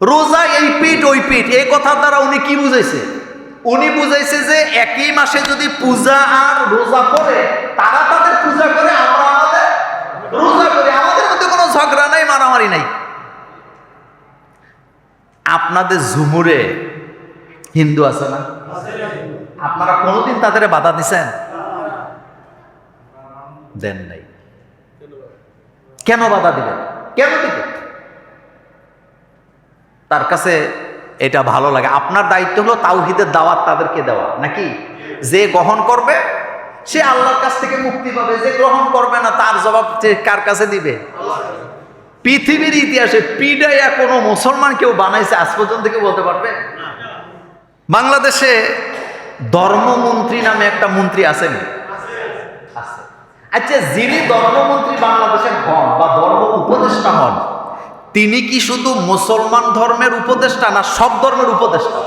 রোজা এই পিঠ, ওই পিঠ, এই কথা দ্বারা উনি কি বুঝাইছে? উনি বুঝাইছে যে একই মাসে যদি পূজা আর রোজা করে তারা তাদের পূজা করে, আমরা আমাদের রোজা আমাদের মধ্যে কোনো ঝগড়া নাই, মারামারি নাই। আপনাদের ঝুমুরে হিন্দু আছে না? আপনারা কোনোদিন তাদের বাধা দিছেন? দেন নাই। কেন বাধা দিবেন কেন দিবেন তার কাছে এটা ভালো লাগে। আপনার দায়িত্ব হলো তাওহিদের দাওয়াত তাদেরকে দেওয়া, নাকি? যে গ্রহণ করবে, সে আল্লাহর কাছ থেকে মুক্তি পাবে। যে গ্রহণ করবে না, তার জবাব কার কাছে দিবে? পৃথিবীর ইতিহাসে পিডাইয়া কোনো মুসলমান কেউ বানাইছে, আজ পর্যন্ত কেউ বলতে পারবে? বাংলাদেশে ধর্মমন্ত্রী নামে একটা মন্ত্রী আসেনি আছে। আচ্ছা যিনি ধর্মমন্ত্রী বাংলাদেশের হন বা ধর্ম উপদেষ্টা হন তিনি কি শুধু মুসলমান ধর্মের উপদেষ্টা না, সব ধর্মের উপদেষ্টা?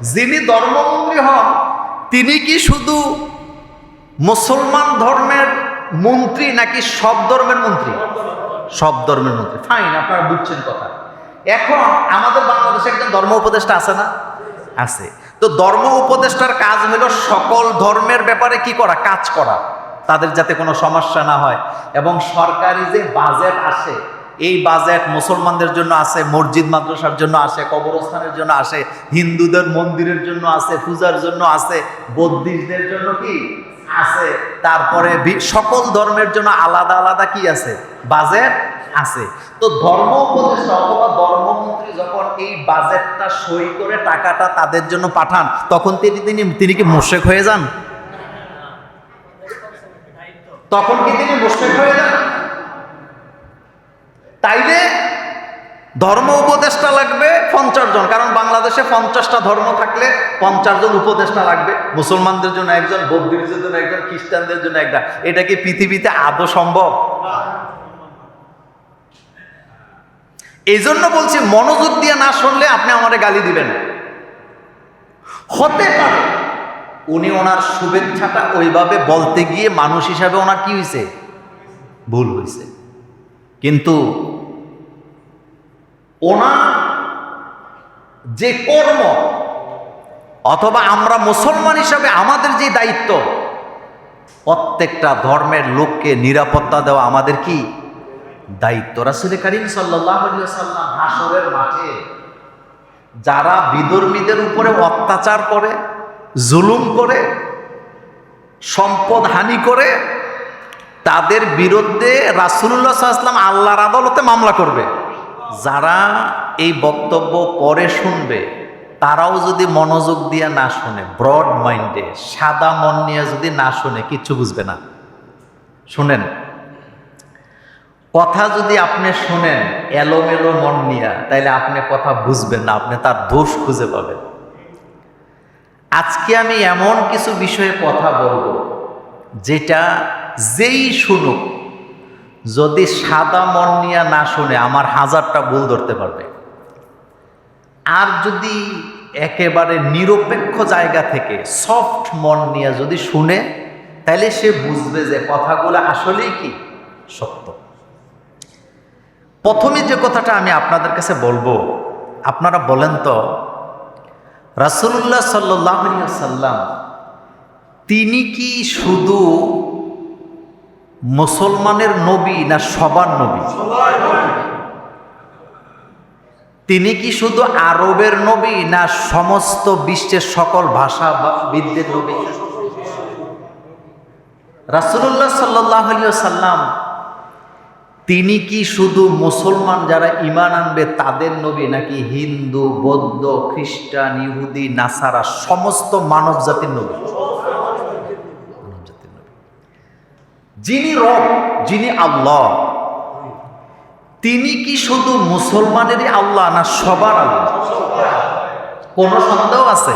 যিনি ধর্মমন্ত্রী হন, তিনি কি শুধু মুসলমান ধর্মের মন্ত্রী নাকি সব ধর্মের মন্ত্রী? সব ধর্মের মন্ত্রী। ফাইন আপনারা বুঝছেন কথা। এখন আমাদের বাংলাদেশে একজন ধর্ম উপদেষ্টা আছে না? আছে। তো ধর্ম উপদেষ্টার কাজ হলো সকল ধর্মের ব্যাপারে কি করা? কাজ করা। তাদের যাতে কোনো সমস্যা না হয়। এবং সরকারি যে বাজেট আসে এই বাজেট মুসলমানদের জন্য আছে, মসজিদ মাদ্রাসার জন্য আসে কবরস্থানের জন্য আসে হিন্দুদের মন্দিরের জন্য আছে, পূজার জন্য আছে, বৌদ্ধিস্টদের জন্য কি আছে? তারপরে সকল ধর্মের জন্য আলাদা আলাদা কি আছে? বাজেট আছে। তো ধর্ম উপদেষ্টা অথবা ধর্মমন্ত্রী যখন এই বাজেটটা সই করে টাকাটা তাদের জন্য পাঠান, তখন তিনি তিনি তিনি কি মোশেক হয়ে যান? তখন কি তিনি মোশেক হয়ে যান? তাইলে ধর্ম উপদেষ্টা লাগবে পঞ্চাশ জন, কারণ বাংলাদেশে পঞ্চাশটা ধর্ম থাকলে পঞ্চাশ জন উপদেষ্টা লাগবে। মুসলমানদের জন্য একজন বৌদ্ধদের জন্য একজন, খ্রিস্টানদের জন্য একটা এটা কি পৃথিবীতে আদৌ সম্ভব? এই জন্য বলছি, মনোযোগ দিয়ে না শুনলে আপনি আমারে গালি দিবেন। হতে পারে উনি ওনার শুভেচ্ছাটা ওইভাবে বলতে গিয়ে মানুষ হিসাবে ওনার কি হয়েছে ভুল হয়েছে কিন্তু ওনার যে কর্ম, অথবা আমরা মুসলমান হিসাবে আমাদের যে দায়িত্ব, প্রত্যেকটা ধর্মের লোককে নিরাপত্তা দেওয়া আমাদের কি? দায়িত্ব। রাসুল করিম সাল্লাম হাসরের মাঠে যারা বিধর্মীদের উপরে অত্যাচার করে, জুলুম করে, সম্পদ হানি করে তাদের বিরুদ্ধে রাসুল্লাহ সাল্লাম আল্লাহর আদালতে মামলা করবে। যারা এই বক্তব্য পরে শুনবে, তারাও যদি মনোযোগ দিয়ে না শুনে ব্রড মাইন্ডে সাদা মন নিয়ে যদি না শুনে, কিচ্ছু বুঝবে না। শুনেন। কথা যদি আপনি শুনেন, এলোমেলো মন নিয়ে, তাইলে আপনি কথা বুঝবেন না, আপনি তার দোষ খুঁজে পাবেন। আজকে আমি এমন কিছু বিষয়ে কথা বলব, যেটা যেই শুনুক, যদি সাদা মন নিয়ে না শুনে আমার হাজারটা ভুল ধরতে পারবে। আর যদি একেবারে নিরপেক্ষ জায়গা থেকে সফট মন নিয়ে যদি শুনে তাহলে সে বুঝবে যে কথাগুলো আসলেই কি? সত্য। প্রথমে যে কথাটা আমি আপনাদের কাছে বলব, আপনারা বলেন তো রাসুল্লাহ সাল্লাম তিনি কি শুধু মুসলমানের নবী না সবার নবী? তিনি কি শুধু আরবের নবী না সমস্ত বিশ্বের সকল ভাষা বিদ্যের নবী রাসুল্লাহ সাল্লাহ সাল্লাম তিনি কি শুধু মুসলমান যারা ইমান আনবে তাদের নবী নাকি হিন্দু, বৌদ্ধ, খ্রিস্টান, ইহুদি, নাসারা, সমস্ত মানব জাতির নবী মানব জাতির নবী যিনি রব, যিনি আল্লাহ, তিনি কি শুধু মুসলমানেরই আল্লাহ না সবার আল্লাহ? কোন সন্দেহ আছে?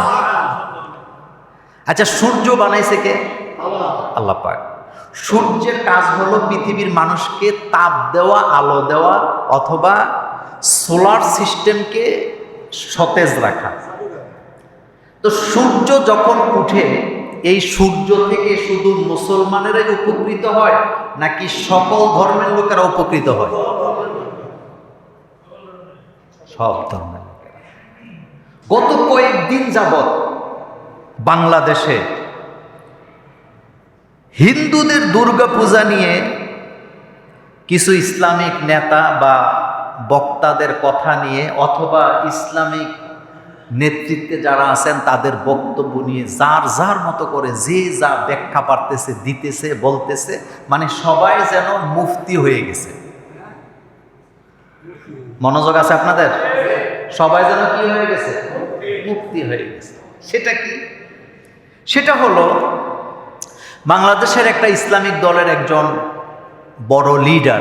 আচ্ছা সূর্য বানাইছে কে? আল্লাহ পাক। সূর্যের কাজ হলো পৃথিবীর মানুষকে তাপ দেওয়া, আলো দেওয়া, অথবা সোলার সিস্টেমকে সতেজ রাখা। তো সূর্য যখন উঠে এই সূর্য থেকে শুধু মুসলমানেরাই উপকৃত হয়, নাকি সকল ধর্মের লোকেরা উপকৃত হয়? সব ধর্মের গত কয়েকদিন যাবৎ বাংলাদেশে হিন্দুদের দুর্গা পূজা নিয়ে কিছু ইসলামিক নেতা বা বক্তাদের কথা নিয়ে অথবা ইসলামিক নেতৃত্বে যারা আছেন, তাদের বক্তব্য নিয়ে যার যার মতো করে যে যা ব্যাখ্যা পারতেছে, দিতেছে, বলতেছে মানে সবাই যেন মুফতি হয়ে গেছে। মনোযোগ আছে আপনাদের? সবাই যেন কি হয়ে গেছে? মুক্তি হয়ে গেছে। সেটা কি? সেটা হলো, বাংলাদেশের একটা ইসলামিক দলের একজন বড় লিডার।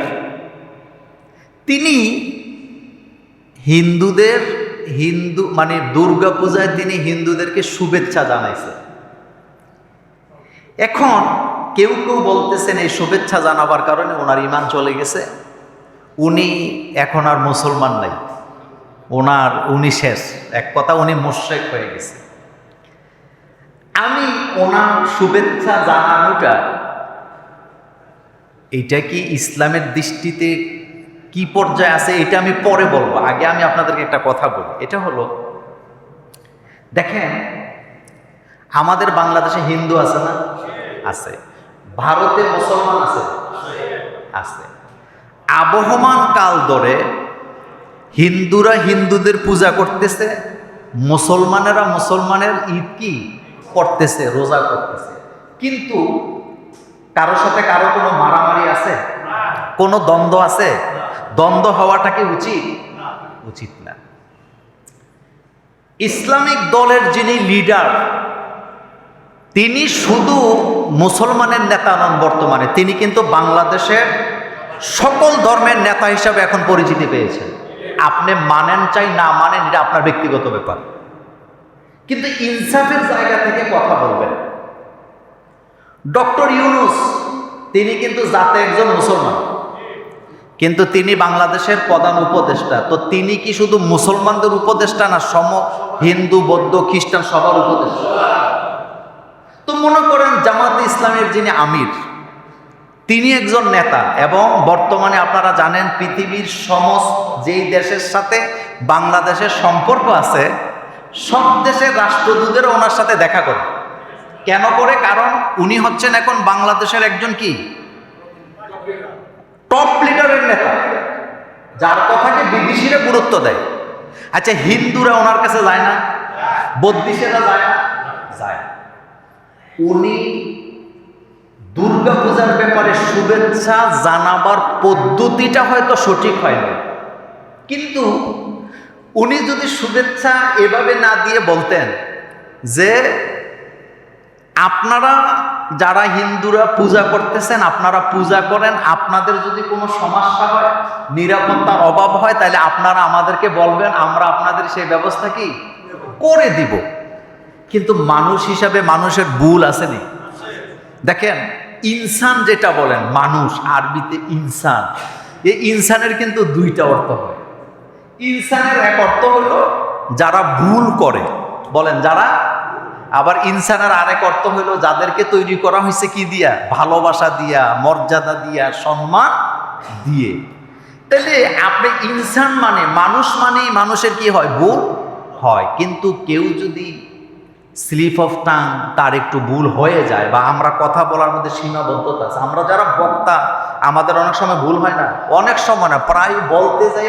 তিনি হিন্দুদের হিন্দু মানে দুর্গা পূজায় তিনি হিন্দুদেরকে শুভেচ্ছা জানাইছে। এখন কেউ কেউ বলতেছেন এই শুভেচ্ছা জানাবার কারণে ওনার ইমান চলে গেছে। উনি এখন আর মুসলমান নাই। ওনার, উনি শেষ। এক কথা উনি মোশেক হয়ে গেছে। আমি ওনার শুভেচ্ছা জানানোটা, এটা কি ইসলামের দৃষ্টিতে কি পর্যায়ে আছে এটা আমি পরে বলব। আগে আমি আপনাদেরকে একটা কথা বলি। এটা হলো, দেখেন, আমাদের বাংলাদেশে হিন্দু আছে না? আছে। ভারতে মুসলমান আছে? আছে। আবহমান কাল ধরে হিন্দুরা হিন্দুদের পূজা করতেছে, মুসলমানেরা মুসলমানের ঈদ কি করতেছে, রোজা করতেছে। কিন্তু কারও সাথে কারও কোনো মারামারি আছে? কোনো দ্বন্দ্ব আছে? দ্বন্দ্ব হওয়াটা কি উচিত? উচিত না। ইসলামিক দলের যিনি লিডার, তিনি শুধু মুসলমানের নেতা নন বর্তমানে, তিনি কিন্তু বাংলাদেশের সকল ধর্মের নেতা হিসাবে এখন পরিচিতি পেয়েছেন। আপনি মানেন চাই, না মানেন, এটা আপনার ব্যক্তিগত ব্যাপার। কিন্তু ইনসাফের জায়গা থেকে কথা বলবেন। ডক্টর ইউনুস, তিনি কিন্তু জাতে একজন মুসলমান। কিন্তু তিনি বাংলাদেশের প্রধান উপদেষ্টা। তো তিনি কি শুধু মুসলমানদের উপদেষ্টা না সম হিন্দু, বৌদ্ধ, খ্রিস্টান সবার উপদেষ্টা? তো মনে করেন জামাতে ইসলামের যিনি আমির, তিনি একজন নেতা এবং বর্তমানে আপনারা জানেন পৃথিবীর সমস্ত যেই দেশের সাথে বাংলাদেশের সম্পর্ক আছে, সব দেশের রাষ্ট্রদূতের ওনার সাথে দেখা করে। কেন করে? কারণ উনি হচ্ছেন এখন বাংলাদেশের একজন কি? টপ লিডারের নেতা, যার কথাকে বিদেশিরা গুরুত্ব দেয়। আচ্ছা হিন্দুরা ওনার কাছে যায় না? বদ্দিসেরা যায় না? যায়। উনি দুর্গা পূজার ব্যাপারে শুভেচ্ছা জানাবার পদ্ধতিটা হয়তো সঠিক হয় না কিন্তু উনি যদি শুভেচ্ছা এভাবে না দিয়ে বলতেন যে আপনারা যারা হিন্দুরা পূজা করতেছেন, আপনারা পূজা করেন, আপনাদের যদি কোনো সমস্যা হয়, নিরাপত্তার অভাব হয়, তাহলে আপনারা আমাদেরকে বলবেন, আমরা আপনাদের সেই ব্যবস্থা কি? করে দিব। কিন্তু মানুষ হিসাবে মানুষের ভুল আসেনি। দেখেন, ইনসান যেটা বলেন, মানুষ, আরবিতে ইনসান। এই ইনসানের কিন্তু দুইটা অর্থ হয়। ইনসানের এক অর্থ হলো, যারা ভুল করে, বলেন যারা আবার ইনসানের আরেক অর্থ হলো যাদেরকে তৈরি করা হয়েছে কি দিয়া? ভালোবাসা দিয়া, মর্যাদা দিয়া, সম্মান দিয়ে। তাহলে আপনি ইনসান মানে মানুষ মানেই মানুষের কি হয়? ভুল হয়। কিন্তু কেউ যদি স্লিপ অফ টাং, তার একটু ভুল হয়ে যায় বা আমরা কথা বলার মধ্যে সীমাবদ্ধতা আছে, আমরা যারা বক্তা, আমাদের অনেক সময় ভুল হয় না? অনেক সময় না, প্রায় বলতে যাই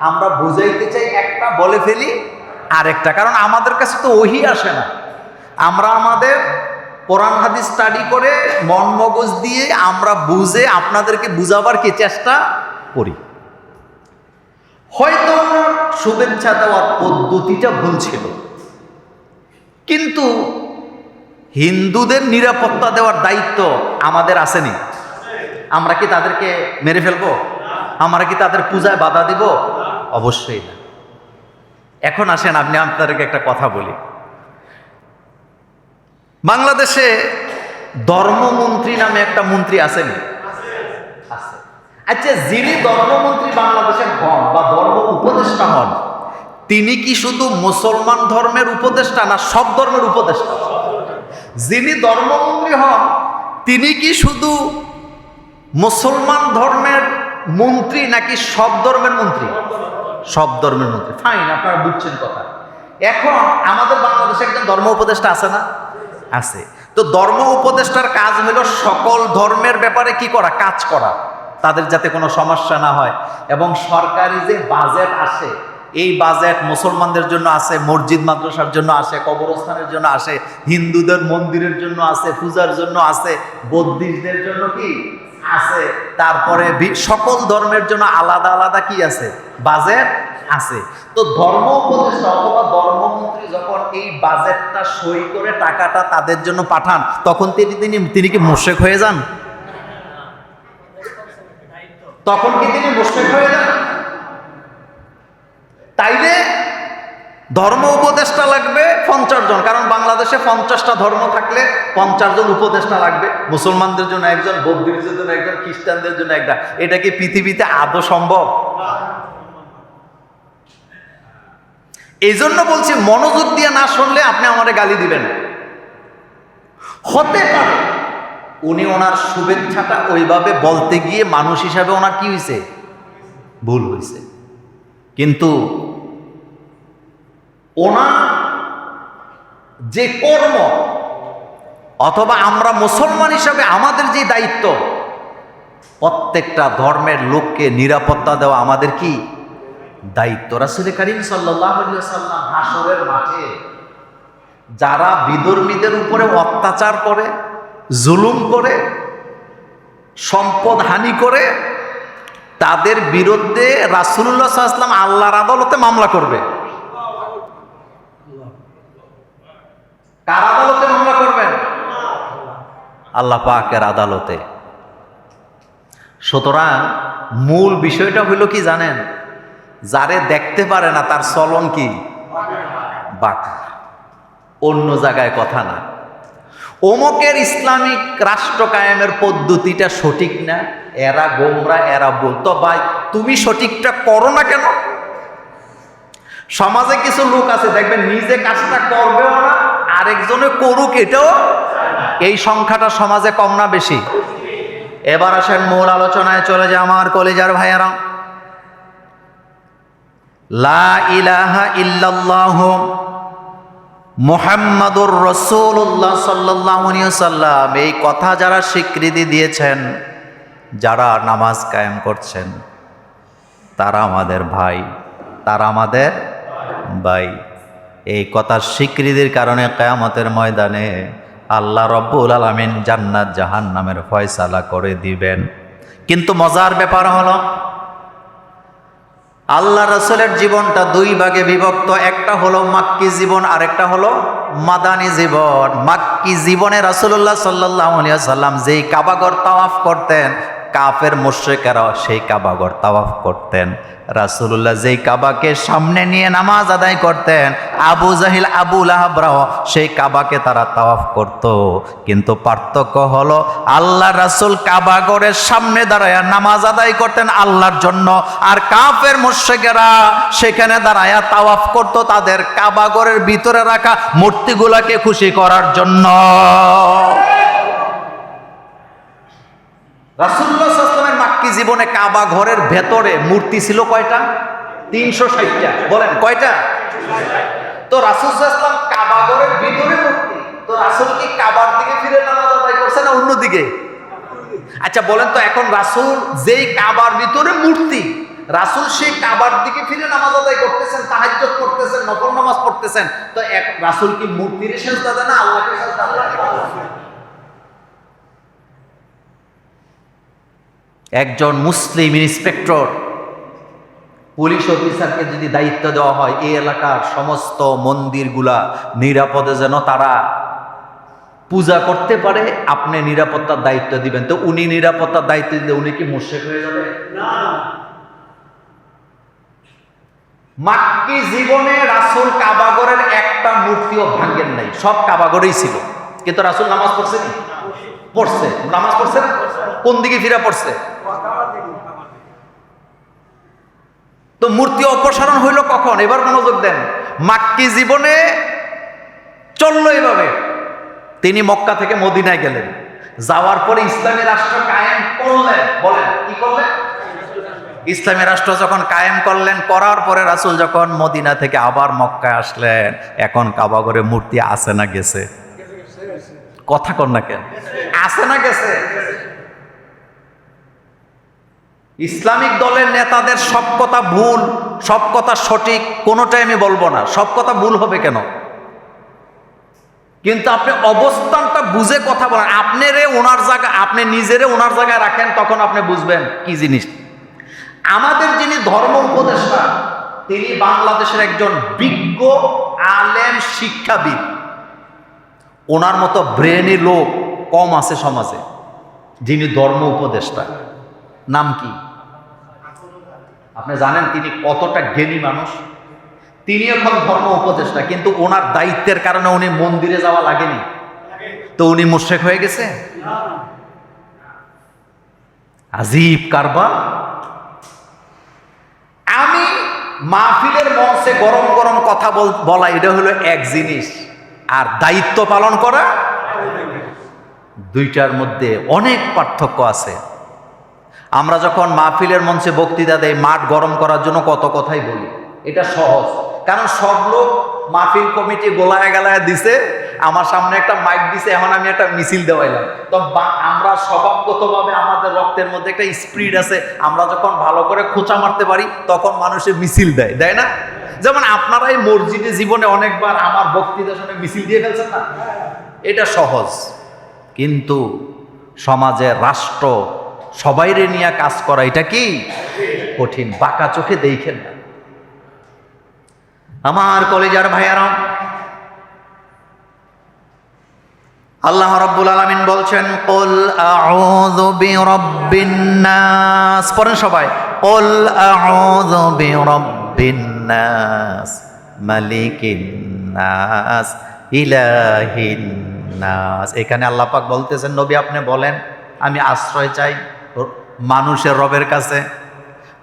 আমরা বুঝাইতে চাই, একটা বলে ফেলি, আরেকটা। কারণ আমাদের কাছে তো ওহি আসে না। আমরা আমাদের কোরআন হাদিস স্টাডি করে মন মগজ দিয়ে আমরা বুঝে আপনাদেরকে বুঝাবার কি চেষ্টা করি। হয়তো শুভেচ্ছা দেওয়ার পদ্ধতিটা ভুল ছিল। কিন্তু হিন্দুদের নিরাপত্তা দেওয়ার দায়িত্ব আমাদের আসেনি। আমরা কি তাদেরকে মেরে ফেলব? আমরা কি তাদের পূজায় বাধা দিব? অবশ্যই না। এখন আসেন, আপনি আপনাদেরকে একটা কথা বলি। বাংলাদেশে ধর্মমন্ত্রী নামে একটা মন্ত্রী আসেনি আছে। আচ্ছা যিনি ধর্মমন্ত্রী বাংলাদেশে হন বা ধর্ম উপদেষ্টা হন, তিনি কি শুধু মুসলমান ধর্মের উপদেষ্টা না, সব ধর্মের উপদেষ্টা? যিনি ধর্মমন্ত্রী হন, তিনি কি শুধু মুসলমান ধর্মের মন্ত্রী নাকি সব ধর্মের মন্ত্রী? সব ধর্মের মন্ত্রী। ফাইন আপনারা বুঝছেন কথা। এখন আমাদের বাংলাদেশে একজন ধর্ম উপদেষ্টা আছে না? আছে। তো ধর্ম উপদেষ্টার কাজ হলো সকল ধর্মের ব্যাপারে কি করা? কাজ করা। তাদের যাতে কোনো সমস্যা না হয়। এবং সরকারি যে বাজেট আসে, এই বাজেট মুসলমানদের জন্য আসে, মসজিদ মাদ্রাসার জন্য আসে, কবরস্থানের জন্য আসে, হিন্দুদের মন্দিরের জন্য আসে, পূজার জন্য আসে, বৌদ্ধিস্টদের জন্য কি? আছে তারপরে সকল ধর্মের জন্য আলাদা আলাদা কি আছে? বাজেট আছে। তো ধর্ম উপদেষ্টা অথবা ধর্মমন্ত্রী যখন এই বাজেটটা সই করে টাকাটা তাদের জন্য পাঠান, তখন তিনি তিনি তিনি কি মোশেক হয়ে যান? তখন কি তিনি মোশেক হয়ে যান? তাইলে ধর্ম উপদেষ্টা লাগবে পঞ্চাশ জন, কারণ বাংলাদেশে পঞ্চাশটা ধর্ম থাকলে পঞ্চাশ জন উপদেষ্টা লাগবে। মুসলমানদের জন্য একজন, বৌদ্ধদের জন্য একজন, খ্রিস্টানদের জন্য একটা এটা কি পৃথিবীতে আদৌ সম্ভব? এই জন্য বলছি, মনোযোগ দিয়ে না শুনলে আপনি আমারে গালি দিবেন। হতে পারে উনি ওনার শুভেচ্ছাটা ওইভাবে বলতে গিয়ে মানুষ হিসাবে ওনার কি হয়েছে ভুল হয়েছে কিন্তু ওনার যে কর্ম, অথবা আমরা মুসলমান হিসাবে আমাদের যে দায়িত্ব, প্রত্যেকটা ধর্মের লোককে নিরাপত্তা দেওয়া আমাদের কি? দায়িত্ব। রাসুল করিম সাল্লাম হাসরের মাঠে যারা বিধর্মীদের উপরে অত্যাচার করে, জুলুম করে, সম্পদ হানি করে, তাদের বিরুদ্ধে রাসুল্লাহ আল্লাহর আদালতে মামলা করবে। কার আদালতে মামলা করবেন? আল্লাহ পাকের আদালতে। সুতরাং মূল বিষয়টা হইল কি জানেন? যারে দেখতে পারে না, তার চলন কি? বাঁকা। অন্য জায়গায় কথা না। ওমকের ইসলামিক রাষ্ট্র কায়েমের পদ্ধতিটা সঠিক না? এরা গোমরা, এরা বলতো ভাই, তুমি সঠিকটা করো না কেন? সমাজে কিছু লোক আছে, দেখবেন নিজে কাজটা করবেও না আরেকজনে করুক এটাও, এই সংখ্যাটা সমাজে কম না বেশি। এবার আসেন মূল আলোচনায় চলে যায় আমার কলেজার ভাইয়ারা। লা ইলাহা ইল্লাল্লাহ মোহাম্মদুর রসুল্লাহ সাল্লাম এই কথা যারা স্বীকৃতি দিয়েছেন, যারা নামাজ কায়েম করছেন, তারা আমাদের ভাই, তারা আমাদের ভাই। এই কথার স্বীকৃতির কারণে কেয়ামতের ময়দানে আল্লাহ রব্বুল আলমিন জান্নাত জাহান নামের ফয়সালা করে দিবেন। কিন্তু মজার ব্যাপার হলো, আল্লাহ রসুলের জীবনটা দুই ভাগে বিভক্ত, একটা হলো মাক্কি জীবন আর একটা হলো মাদানী জীবন। মাক্কি জীবনে রাসুল্লাহ সাল্লাহ সাল্লাম যেই কাবাগর তাওয়াফ করতেন কাফের মোশেকেরা সেই কাবাগর তাওয়াফ করতেন। রাসুল্লাহ যেই কাবাকে সামনে নিয়ে নামাজ আদায় করতেন, আবু জাহিল, আবু লাহাবরাহ সেই কাবাকে তারা তাওয়াফ করত। কিন্তু পার্থক্য হলো, আল্লাহ রাসুল কাবাগরের সামনে দাঁড়ায় নামাজ আদায় করতেন আল্লাহর জন্য। আর কাফের মোশেকেরা সেখানে দাঁড়ায়া তাওয়াফ করত তাদের কাবাগরের ভিতরে রাখা মূর্তিগুলাকে খুশি করার জন্য। রাসুল্লাহামের মাক্কি জীবনে কাবা ঘরের ভেতরে মূর্তি ছিল কয়টা? তিনশো ষাটটা। বলেন, কয়টা? তো রাসুলাম কাবা ঘরের ভিতরে মূর্তি। তো রাসুল কি কাবার দিকে ফিরে নামাজ আদায় করছে না অন্যদিকে আচ্ছা বলেন তো এখন রাসুল যেই কাবার ভিতরে মূর্তি, রাসুল সেই কাবার দিকে ফিরে নামাজ আদায় করতেছেন তাহাজ্য করতেছেন নফল নামাজ পড়তেছেন, তো এক রাসুল কি মূর্তির শেষ দাদা না আল্লাহকে সেজদা দেয়? একজন মুসলিম ইন্সপেক্টর পুলিশ অফিসারকে যদি দায়িত্ব দেওয়া হয় এই এলাকার সমস্ত মন্দিরগুলা নিরাপদে যেন তারা পূজা করতে পারে আপনি নিরাপত্তার দায়িত্ব দিবেন। তো উনি নিরাপত্তার দায়িত্ব দিলে উনি কি মোশেক হয়ে যাবে? মাক্কি জীবনে রাসুল কাবাগরের একটা মূর্তিও ভাঙ্গেন নাই। সব কাবাগরেই ছিল। কিন্তু রাসুল নামাজ পড়ছে নি? পড়ছে। নামাজ পড়ছে না? কোন দিকে ফিরে পড়ছে? তো মূর্তি অপসারণ হইল কখন? এবার মনোযোগ দেন। মাক্কি জীবনে চলল এভাবে। তিনি মক্কা থেকে মদিনায় গেলেন। যাওয়ার পরে ইসলামী রাষ্ট্র কায়েম করলেন। বলেন, কি করলেন? ইসলামী রাষ্ট্র যখন কায়েম করলেন, করার পরে রাসূল যখন মদিনা থেকে আবার মক্কায় আসলেন, এখন কাবাগরে মূর্তি আছে না গেছে? কথা কর না কেন? আছে না গেছে? ইসলামিক দলের নেতাদের সব কথা ভুল, সব কথা সঠিক, কোনোটাই আমি বলব না। সব কথা ভুল হবে কেন? কিন্তু আপনি অবস্থানটা বুঝে কথা বলেন। আপনারে ওনার জায়গা আপনি নিজেরে ওনার জায়গায় রাখেন, তখন আপনি বুঝবেন কি জিনিস। আমাদের যিনি ধর্ম উপদেষ্টা, তিনি বাংলাদেশের একজন বিজ্ঞ, আলেম, শিক্ষাবিদ। ওনার মতো ব্রেনি লোক কম আছে সমাজে, যিনি ধর্ম উপদেষ্টা। নাম কি? আপনি জানেন তিনি কতটা জ্ঞানী মানুষ? তিনি এখন ধর্ম উপদেষ্টা, কিন্তু ওনার দায়িত্বের কারণে উনি মন্দিরে যাওয়া লাগেনি। তো উনি মুশেক হয়ে গেছে? আজীব কারবার। আমি মাহফিলের মঞ্চে গরম গরম কথা বল- বলা এটা হলো এক জিনিস, আর দায়িত্ব পালন করা। দুইটার মধ্যে অনেক পার্থক্য আছে। আমরা যখন মাহফিলের মঞ্চে বক্তৃতা দেয় মাঠ গরম করার জন্য কত কথাই বলি। এটা সহজ। কারণ সব লোক মাহফিল কমিটি গোলায় গালায় দিছে, আমার সামনে একটা মাইক দিছে, এখন আমি একটা মিছিল দেওয়াইলাম। তো আমরা স্বভাবগতভাবে আমাদের রক্তের মধ্যে একটা স্পিড আছে, আমরা যখন ভালো করে খোঁচা মারতে পারি, তখন মানুষে মিছিল দেয় দেয় না? যেমন আপনারা এই মসজিদে জীবনে অনেকবার আমার বক্তৃতা শুনে মিছিল দিয়ে ফেলছেন না? এটা সহজ। কিন্তু সমাজে রাষ্ট্র সবাইরে নিয়ে কাজ করা, এটা কি? কঠিন, বাঁকা চোখে দেখেন না। আমার কলেজার ভাইয়ারাম আল্লাহ রাব্বুল আলামিন বলছেন, কুল আউযু বিরাব্বিন পড়েন সবাই, কুল আউযু বিরাব্বিন নাস, মালিকিন এখানে আল্লাহ পাক বলতেছেন, নবী আপনি বলেন, আমি আশ্রয় চাই। মানুষের রবের কাছে।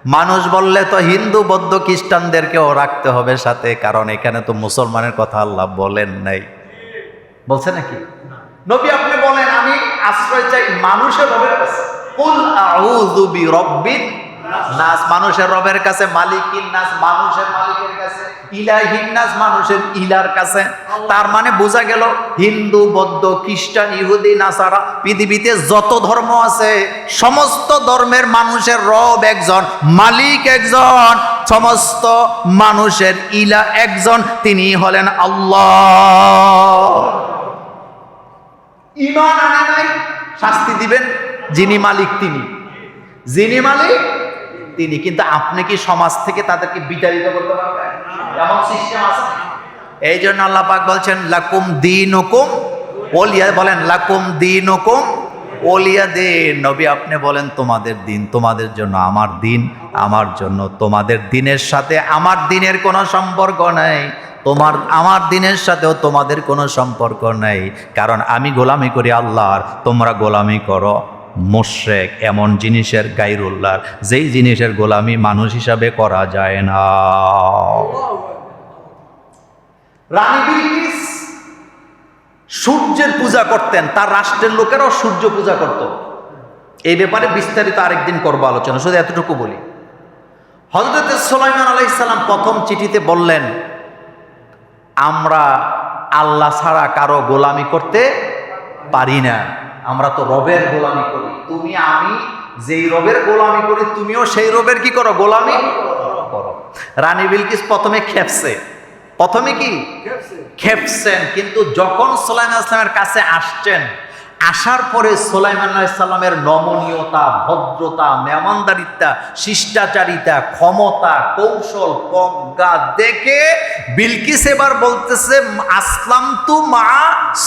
মানুষ বললে তো হিন্দু, বৌদ্ধ খ্রিস্টানদেরকেও রাখতে হবে সাথে, কারণ এখানে তো মুসলমানের কথা আল্লাহ বলেন নাই। বলছে নাকি? নবী আপনি বলেন, আমি আশ্রয় চাই মানুষের রবের কাছে। নাস মানুষের রবের কাছে, মালিকিন নাস মানুষের মালিকের কাছে মানুষের ইলার কাছে। তার মানে বোঝা গেল, হিন্দু, বৌদ্ধ, খ্রিস্টান, ইহুদি, নাসারা, পৃথিবীতে যত ধর্ম আছে, সমস্ত ধর্মের মানুষের রব একজন, মালিক একজন, সমস্ত মানুষের ইলা একজন, তিনি হলেন আল্লাহ। ইমান আনে নাই, শাস্তি দিবেন, যিনি মালিক তিনি। যিনি মালিক তিনি, কিন্তু আপনি কি সমাজ থেকে তাদেরকে বিতাড়িত করতে পারবেন? এমন সিস্টেম আছে? এই জন্য আল্লাহ পাক বলছেন, লাকুম দিন হুকুম ওলিয়া বলেন, লাকুম দিন হুকুম ওলিয়া দিন। নবী, আপনি বলেন, তোমাদের দিন, তোমাদের জন্য আমার দিন, আমার জন্য তোমাদের দিনের সাথে আমার দিনের কোনো সম্পর্ক নাই। তোমার, আমার দিনের সাথেও তোমাদের কোনো সম্পর্ক নেই। কারণ আমি গোলামি করি আল্লাহর, তোমরা গোলামি করো। মোশেক, এমন জিনিসের গাইরুল্লাহর যেই জিনিসের গোলামি মানুষ হিসাবে করা যায় না। সূর্যের পূজা করতেন, তার রাষ্ট্রের লোকেরাও সূর্য পূজা করত। এই ব্যাপারে বিস্তারিত আরেকদিন করব আলোচনা, শুধু এতটুকু বলি। হজরত সোলাইমান আলাইসাল্লাম প্রথম চিঠিতে বললেন, আমরা আল্লাহ ছাড়া কারও গোলামি করতে পারি না। আমরা তো রবের গোলামি করি। তুমি আমি যেই রবের গোলামি করি তুমিও সেই রবের কি করো? গোলামি করো। রানী বিলকিস প্রথমে খেপছে প্রথমে কি? খেপছেন কিন্তু যখন সোলাইম ইসলামের কাছে আসছেন আসার পরে সোলাইমান আলাইসাল্লামের নমনীয়তা, ভদ্রতা মেমানদারিতা শিষ্টাচারিতা, ক্ষমতা, কৌশল প্রজ্ঞা দেখে বিলকিস এবার বলতেছে, আসলাম তু মা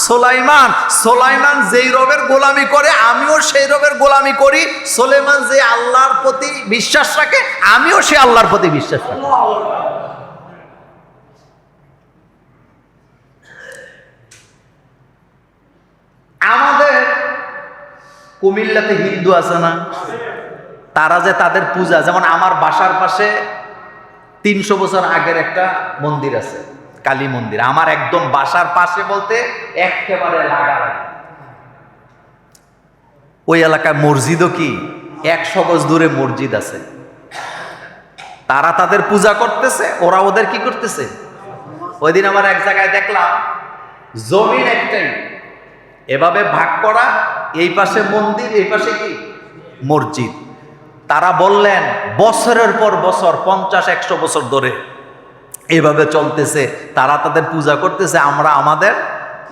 সোলাইমান। সোলাইমান যেই রবের গোলামি করে, আমিও সেই রবের গোলামি করি। সোলেমান যে আল্লাহর প্রতি বিশ্বাস রাখে, আমিও সে আল্লাহর প্রতি বিশ্বাস রাখি। আমাদের কুমিল্লাতে হিন্দু আছে না? তারা যে তাদের পূজা, যেমন আমার বাসার পাশে তিনশো বছর আগের একটা মন্দির আছে, কালী মন্দির। আমার একদম বাসার পাশে বলতে একেবারে লাগা ওই এলাকায় মসজিদও কি? একশো গজ দূরে মসজিদ আছে। তারা তাদের পূজা করতেছে, ওরা ওদের কি করতেছে? ওই দিন আমার এক জায়গায় দেখলাম, জমিন একটাই। এভাবে ভাগ করা, এই পাশে মন্দির, এই পাশে কি? মসজিদ। তারা বললেন, বছরের পর বছর, পঞ্চাশ, একশো বছর ধরে এভাবে চলতেছে। তারা তাদের পূজা করতেছে, আমরা আমাদের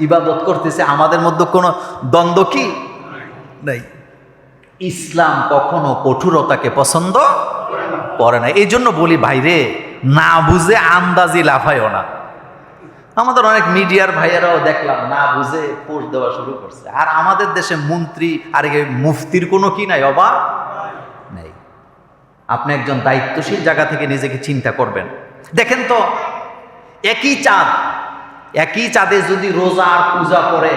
ইবাদত করতেছে। আমাদের মধ্যে কোনো দ্বন্দ্ব কি? নেই। ইসলাম কখনো কঠোরতাকে পছন্দ করে না। এই জন্য বলি, ভাইরে, না বুঝে আন্দাজি লাফাইও না। আমাদের অনেক মিডিয়ার ভাইয়েরাও দেখলাম, না বুঝে পোস্ট দেওয়া শুরু করছে। আর আমাদের দেশে মন্ত্রী আর মুফতির কোনো কি নাই, অবাক? নেই। আপনি একজন দায়িত্বশীল জায়গা থেকে নিজেকে চিন্তা করবেন। দেখেন তো, একই চাঁদ, একই চাঁদে যদি রোজা আর পূজা করে,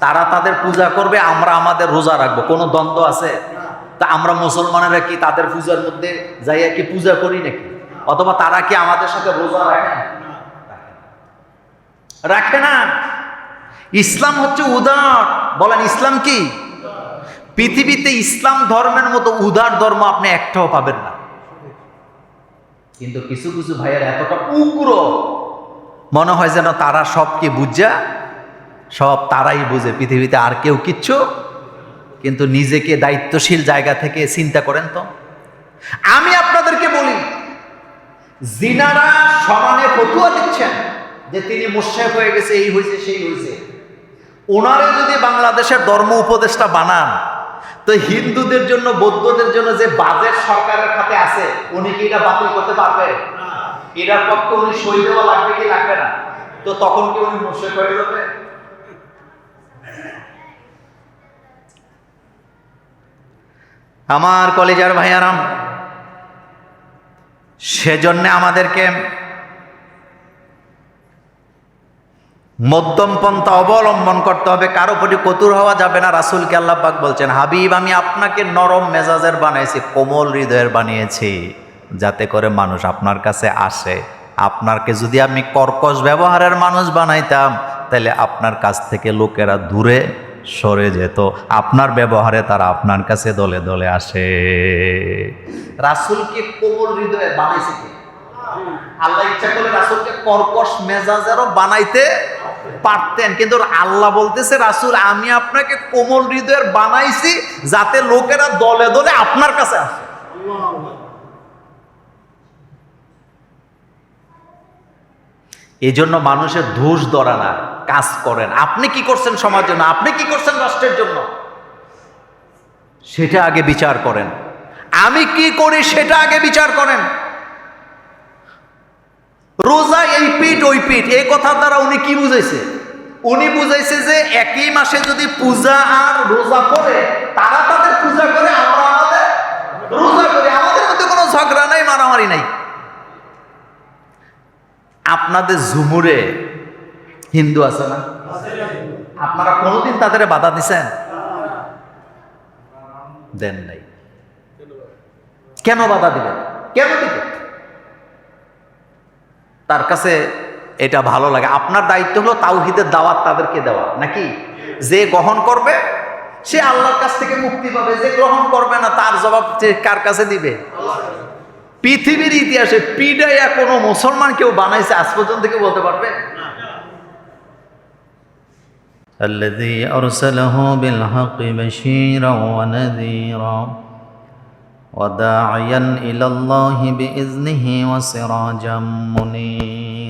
তারা তাদের পূজা করবে, আমরা আমাদের রোজা রাখব। কোনো দ্বন্দ্ব আছে? তা আমরা মুসলমানেরা কি তাদের পূজার মধ্যে যাইয়া কি পূজা করি নাকি? অথবা তারা কি আমাদের সাথে রোজা রাখে? রাখে না। ইসলাম হচ্ছে উদার। বলেন, ইসলাম কি? পৃথিবীতে ইসলাম ধর্মের মতো উদার ধর্ম আপনি একটাও পাবেন না। কিন্তু কিছু কিছু ভাইয়ের এতটা উগ্র, মনে হয় যেন তারা সবকে বুঝা, সব তারাই বুঝে। পৃথিবীতে আর কেউ কিচ্ছু, কিন্তু নিজেকে দায়িত্বশীল জায়গা থেকে চিন্তা করেন তো। আমি আপনাদেরকে বলি জিনারা সমানে ফতুয়া দিচ্ছেন যে তিনি মুশেক হয়ে গেছে, এই হয়েছে, সেই হয়েছে। ওনারে যদি বাংলাদেশের ধর্ম উপদেষ্টা বানান, তো হিন্দুদের জন্য, বৌদ্ধদের জন্য যে বাজেট সরকারের খাতে আছে, উনি কি এটা বাতিল করতে পারবে? এটার পক্ষে উনি সই দেওয়া লাগবে কি লাগবে না? তো তখন কি উনি মুশেক হয়ে যাবে? আমার কলেজার ভাইয়ারাম, সেজন্য আমাদেরকে মধ্যম পন্থা অবলম্বন করতে হবে, কারও প্রতি কতুর হওয়া যাবে না। রাসুলকে পাক বলছেন, হাবিব, আমি আপনাকে নরম মেজাজের বানিয়েছি কোমল হৃদয়ের বানিয়েছি, যাতে করে মানুষ আপনার কাছে আসে। আপনারকে যদি আমি কর্কশ ব্যবহারের মানুষ বানাইতাম, তাহলে আপনার কাছ থেকে লোকেরা দূরে সরে যেত। আপনার ব্যবহারে তারা আপনার কাছে দলে দলে আসে। রাসুলকে কোমল হৃদয়ে বানাইছে আল্লাহ ইচ্ছা করলে রাসুলকে কর্কশ মেজাজেরও বানাইতে পারতেন। কিন্তু আল্লাহ বলতেছে, রাসুল, আমি আপনাকে কোমল হৃদয়ের বানাইছি যাতে লোকেরা দলে দলে আপনার কাছে আসে। এই জন্য মানুষের দোষ ধরা না, কাজ করেন। আপনি কি করছেন সমাজের জন্য? আপনি কি করছেন রাষ্ট্রের জন্য? সেটা আগে বিচার করেন। আমি কি করি সেটা আগে বিচার করেন। রোজা এই পিঠ, ওই পিঠ। এই কথা দ্বারা উনি কি বুঝাইছে? উনি বুঝাইছে যে একই মাসে যদি পূজা আর রোজা করে তারা তাদের পূজা করে, আমরা আমাদের রোজা করি। আমাদের মধ্যে কোনো ঝগড়া নাই, মারামারি নাই। আপনাদের ঝুমুরে হিন্দু আছে না? আপনারা কোনোদিন তাদের বাধা দিছেন? দেন নাই। কেন বাধা দিবেন কেন দিবেন তার কাছে এটা ভালো লাগে আপনার দায়িত্ব হলো তাওহিদের দাওয়াত তাদেরকে দেওয়া নাকি যে গ্রহণ করবে সে আল্লাহর কাছ থেকে মুক্তি পাবে যে গ্রহণ করবে না তার জবাব সে কার কাছে দিবে পৃথিবীর ইতিহাসে পিডাইয়া কোনো মুসলমান কেউ বানাইছে আজ পর্যন্ত কেউ বলতে পারবে الذي أرسله بالحق بشيرا ونذيرا وداعيا إلى الله بإذنه وسراجا منيرا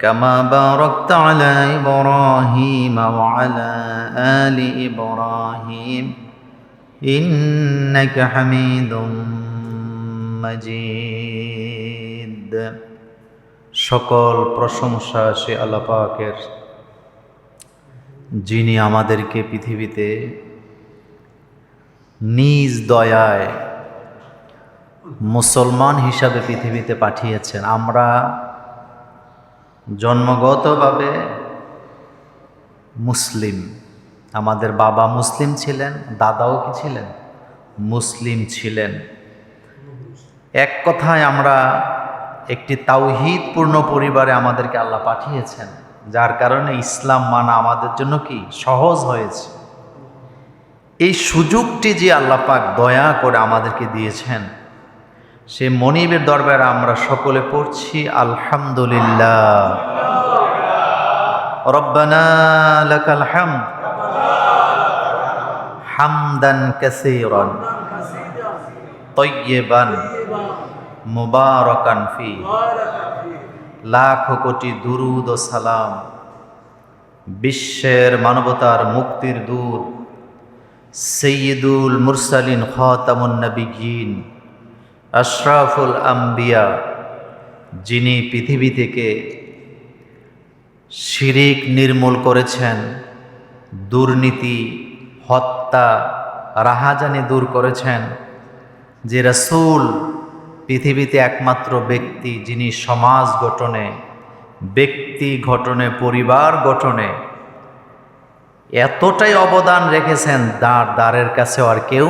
كما باركت على إبراهيم وعلى آل إبراهيم إنك حميد مجيد সকল প্রশংসা সে আল্লাহ পাকের যিনি আমাদেরকে পৃথিবীতে নিজ দয়ায় মুসলমান হিসাবে পৃথিবীতে পাঠিয়েছেন আমরা জন্মগতভাবে মুসলিম। আমাদের বাবা মুসলিম ছিলেন, দাদাও কি ছিলেন? মুসলিম ছিলেন। এক কথায় আমরা একটি তাওহিদপূর্ণ পরিবারে আমাদেরকে আল্লাহ পাঠিয়েছেন, যার কারণে ইসলাম মানা আমাদের জন্য কি? সহজ হয়েছে। এই সুযোগটি যে আল্লাহ পাক দয়া করে আমাদেরকে দিয়েছেন সে মনিবের দরবারে আমরা সকলে পড়ছি, আলহামদুলিল্লাহ। রব্বানা লাকাল হামদ। হামদান কাসীরান। তয়্যিবান মুবারাকান ফি। লাখ কোটি দুরুদ ও সালাম। বিশ্বের মানবতার মুক্তির দূত। সৈয়দুল মুরসালিন খাতামুন নবিগিন আশরাফুল আম্বিয়া, যিনি পৃথিবী থেকে শিরিক নির্মূল করেছেন, দুর্নীতি, হত্যা, রাহাজানি দূর করেছেন, যে রাসূল পৃথিবীতে একমাত্র ব্যক্তি যিনি সমাজ গঠনে, ব্যক্তি গঠনে, পরিবার গঠনে এতটাই অবদান রেখেছেন দাঁড় দাঁড়ের কাছে আর কেউ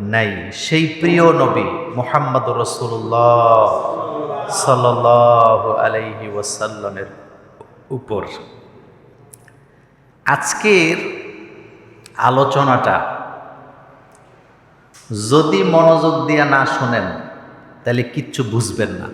নেই। সেই প্রিয় নবী মোহাম্মদ রসুল্লাহ সাল্লাহ আলাইহি ওয়াসাল্লামের উপর। আজকের আলোচনাটা যদি মনোযোগ দিয়ে না শোনেন, তাহলে কিচ্ছু বুঝবেন না।